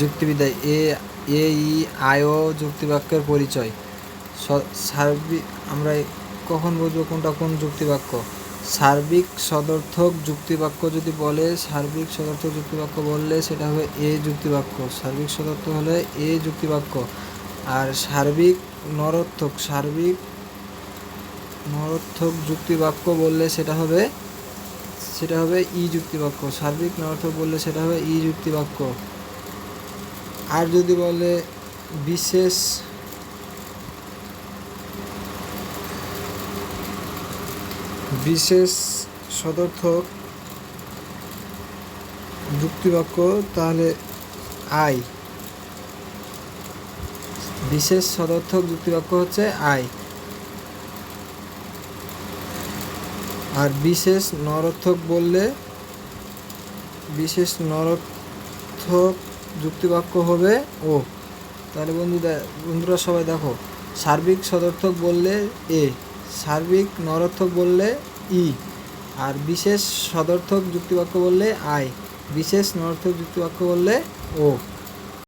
যুক্তিবিদ্যা, এ এ ই আয়ও যুক্তিবাক্যের পরিচয়। সার্বিক আমরা কখন বুঝব কোনটা কোন যুক্তিবাক্য? সার্বিক সদর্থক যুক্তিবাক্য যদি বলে, সার্বিক সদর্থক যুক্তিবাক্য বললে সেটা হবে এ যুক্তিবাক্য। সার্বিক সদর্থক হলে এ যুক্তিবাক্য। আর সার্বিক নরর্থক সার্বিক নরর্থক যুক্তিবাক্য বললে সেটা হবে সেটা হবে ই যুক্তিবাক্য। সার্বিক নরর্থক বললে সেটা হবে ই যুক্তিবাক্য। আর যদি বলে বিশেষ বিশেষ সদর্থক যুক্তিবাক্য, তাহলে আই। বিশেষ সদর্থক যুক্তিবাক্য হচ্ছে আই। আর বিশেষ নরর্থক বললে বিশেষ নরর্থক যুক্তিবাক্য হবে, ও। তাহলে বন্ধু বন্ধুরা সবাই দেখো, সার্বিক সদর্থক বললে এ, সার্বিক নরর্থক বললে ই, আর বিশেষ সদর্থক যুক্তিবাক্য বললে আই, বিশেষ নরর্থক যুক্তিবাক্য বললে ও।